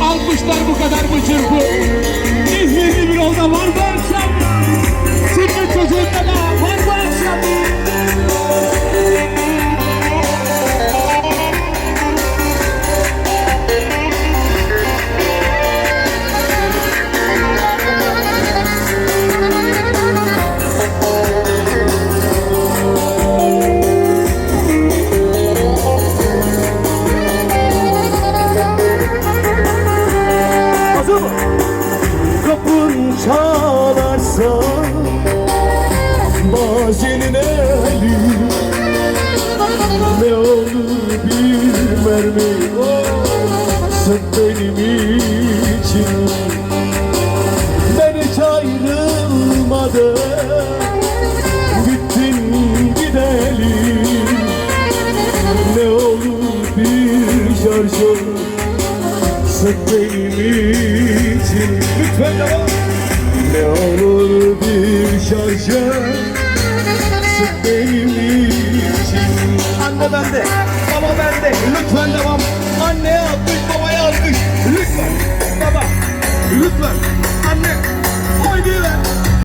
Almışlar bu kadar mı çırpı? Mazinin eli Ne olur bir mermi Sık benim için Ben hiç ayrılmadım Gittin gidelim Ne olur bir şarjör Sık benim için Lütfen devam Ne olur bir şarjör bende, baba bende. Lütfen devam. Anneye alkış,